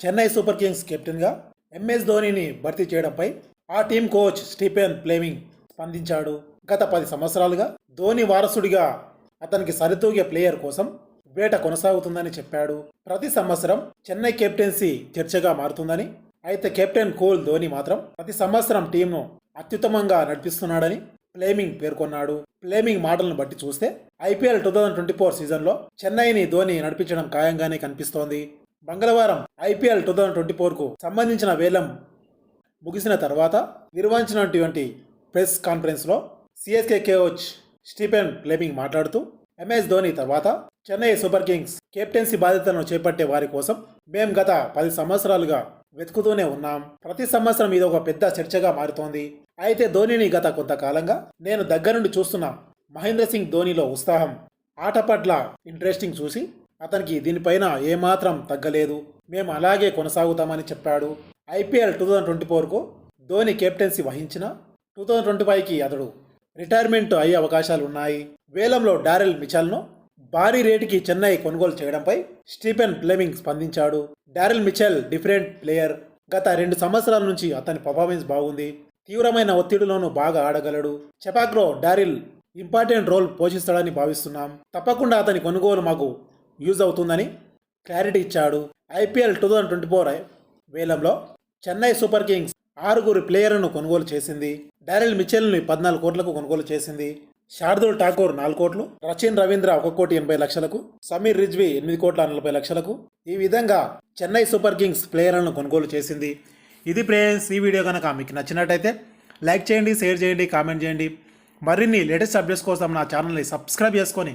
Chennai super kings కెప్టెన్గా MS ధోనిని భర్తీ చేయడంపై ఆ టీం కోచ్ స్టీఫెన్ ప్లేమింగ్ స్పందించాడు. గత పది సంవత్సరాలుగా ధోని వారసుడిగా అతనికి సరితూగే ప్లేయర్ కోసం వేట కొనసాగుతుందని చెప్పాడు. ప్రతి సంవత్సరం చెన్నై కెప్టెన్సీ చర్చగా మారుతుందని అయితే కెప్టెన్ కోల్ ధోని మాత్రం ప్రతి సంవత్సరం టీంను అత్యుత్తమంగా నడిపిస్తున్నాడని ప్లేమింగ్ పేర్కొన్నాడు. ప్లేమింగ్ మాటలను బట్టి చూస్తే IPL two thousand twenty four సీజన్లో చెన్నైని ధోని నడిపించడం ఖాయంగానే కనిపిస్తోంది. మంగళవారం ఐపీఎల్ టూ థౌజండ్ ట్వంటీ ఫోర్కు సంబంధించిన వేలం ముగిసిన తర్వాత నిర్వహించినటువంటి ప్రెస్ కాన్ఫరెన్స్లో సిఎస్కే కోచ్ స్టీఫెన్ ప్లేమింగ్ మాట్లాడుతూ ఎంఎస్ ధోని తర్వాత చెన్నై సూపర్ కింగ్స్ కెప్టెన్సీ బాధ్యతలను చేపట్టే వారి కోసం మేం గత పది సంవత్సరాలుగా వెతుకుతూనే ఉన్నాం. ప్రతి సంవత్సరం ఇది ఒక పెద్ద చర్చగా మారుతోంది. అయితే ధోనిని గత కొంతకాలంగా నేను దగ్గరుండి చూస్తున్న మహేంద్ర సింగ్ ధోనిలో ఉత్సాహం ఆట పట్ల ఇంట్రెస్టింగ్ చూసి అతనికి దీనిపైన ఏమాత్రం తగ్గలేదు. మేము అలాగే కొనసాగుతామని చెప్పాడు. ఐపీఎల్ టూ థౌజండ్ ట్వంటీ ఫోర్కు ధోని కెప్టెన్సీ వహించిన టూ థౌజండ్ ట్వంటీ ఫైవ్కి అతడు రిటైర్మెంట్ అయ్యే అవకాశాలు ఉన్నాయి. వేలంలో డారెల్ మిచల్ను భారీ రేటుకి చెన్నై కొనుగోలు చేయడంపై స్టీఫెన్ ప్లెమింగ్ స్పందించాడు. Daryl Mitchell different player. గత రెండు సంవత్సరాల నుంచి అతని పర్ఫార్మెన్స్ బాగుంది. తీవ్రమైన ఒత్తిడిలోనూ బాగా ఆడగలడు. చెపాక్లో డారిల్ ఇంపార్టెంట్ రోల్ పోషిస్తాడని భావిస్తున్నాం. తప్పకుండా అతని కొనుగోలు మాకు యూజ్ అవుతుందని క్లారిటీ ఇచ్చాడు. IPL two thousand twenty four వేలంలో చెన్నై సూపర్ కింగ్స్ ఆరుగురు ప్లేయర్లను కొనుగోలు చేసింది. డారెల్ మిచెల్ని పద్నాలుగు కోట్లకు కొనుగోలు చేసింది. శార్దుల్ ఠాకూర్ నాలుగు కోట్లు రచిన్ రవీంద్ర ఒక కోటి ఎనభై లక్షలకు సమీర్ రిజ్వి ఎనిమిది కోట్ల నలభై లక్షలకు ఈ విధంగా చెన్నై సూపర్ కింగ్స్ ప్లేయర్లను కొనుగోలు చేసింది. ఇది ప్లేయర్స్ ఈ వీడియో కనుక మీకు నచ్చినట్టయితే లైక్ చేయండి షేర్ చేయండి కామెంట్ చేయండి. మరిన్ని లేటెస్ట్ అప్డేట్స్ కోసం నా ఛానల్ని సబ్స్క్రైబ్ చేసుకొని